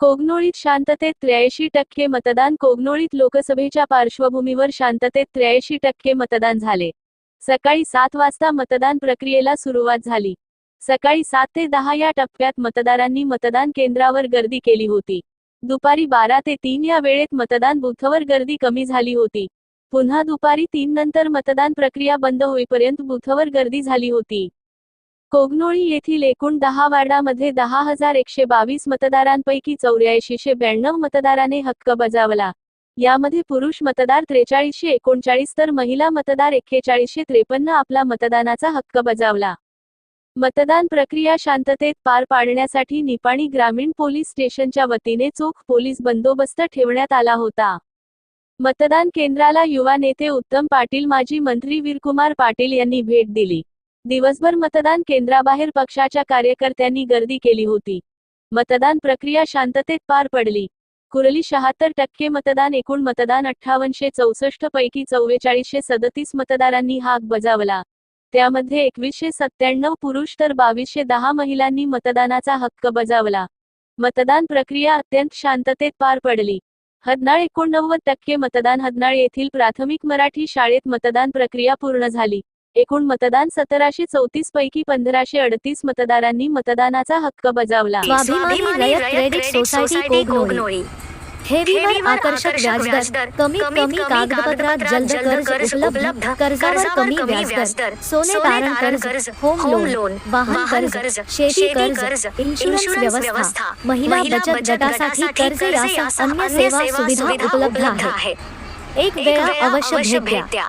कोगनोळीत शांततेत त्र्याऐंशी टक्के मतदान कोगनोळीत लोकसभेच्या पार्श्वभूमीवर शांततेत त्र्याऐंशी टक्के मतदान झाले. सकाळी सात वाजता मतदान प्रक्रियेला सुरुवात झाली. सकाळी सात ते दहा या टप्प्यात मतदारांनी मतदान केंद्रावर गर्दी केली होती. दुपारी बारा ते तीन या वेळेत मतदान बूथवर गर्दी कमी झाली होती. पुन्हा दुपारी तीन नंतर मतदान प्रक्रिया बंद होईपर्यंत बुथवर गर्दी झाली होती. कोगनोळी येथील एकूण दहा वार्डामध्ये दहा हजार एकशे बावीस मतदारांपैकी चौऱ्याऐंशीशे ब्याण्णव मतदाराने हक्क बजावला. यामध्ये पुरुष मतदार त्रेचाळीसशे एकोणचाळीस तर महिला मतदार एक्केचाळीसशे त्रेपन्न आपला मतदानाचा हक्क बजावला. मतदान प्रक्रिया शांततेत पार पाडण्यासाठी निपाणी ग्रामीण पोलीस स्टेशनच्या वतीने चोख पोलीस बंदोबस्त ठेवण्यात आला होता. मतदान केंद्राला युवा नेते उत्तम पाटील माजी मंत्री वीरकुमार पाटील यांनी भेट दिली. दिवसभर मतदान केंद्राबाहेर पक्षाच्या कार्यकर्त्यांनी गर्दी केली होती. मतदान प्रक्रिया शांततेत पार पडली. कुरली शहात्तर टक्के मतदान एकूण मतदान अठ्ठावनशे चौसष्ट पैकी चव्वेचाळीसशे सदतीस मतदारांनी हाक बजावला. त्यामध्ये एकवीसशे सत्त्याण्णव पुरुष तर बावीसशे दहा महिलांनी मतदानाचा हक्क बजावला. मतदान प्रक्रिया अत्यंत शांततेत पार पडली. हदनाळ एकोणनव्वद टक्के मतदान हदनाळ येथील प्राथमिक मराठी शाळेत मतदान प्रक्रिया पूर्ण झाली. एकूण मतदान सतराशे चौतीस पैकी पंधराशे अडतीस मतदारांनी मतदानाचा हक्क बजावला. स्वाभिमानी रयत क्रेडिट सोसायटी कोगनोळी ठेवीवर आकर्षक व्याजदर. कमीत कमी कागदपत्रात जलद कर्ज उपलब्ध. कर्जावर कमी व्याजदर. सोने तारण कर्ज होम लोन वाहन कर्ज शेती कर्ज इन्शुरन्स व्यवस्था. महिला बचत गटासाठी कर्ज यासह अन्य सेवा सुविधा उपलब्ध आहेत एक वेळा अवश्य भेट द्या.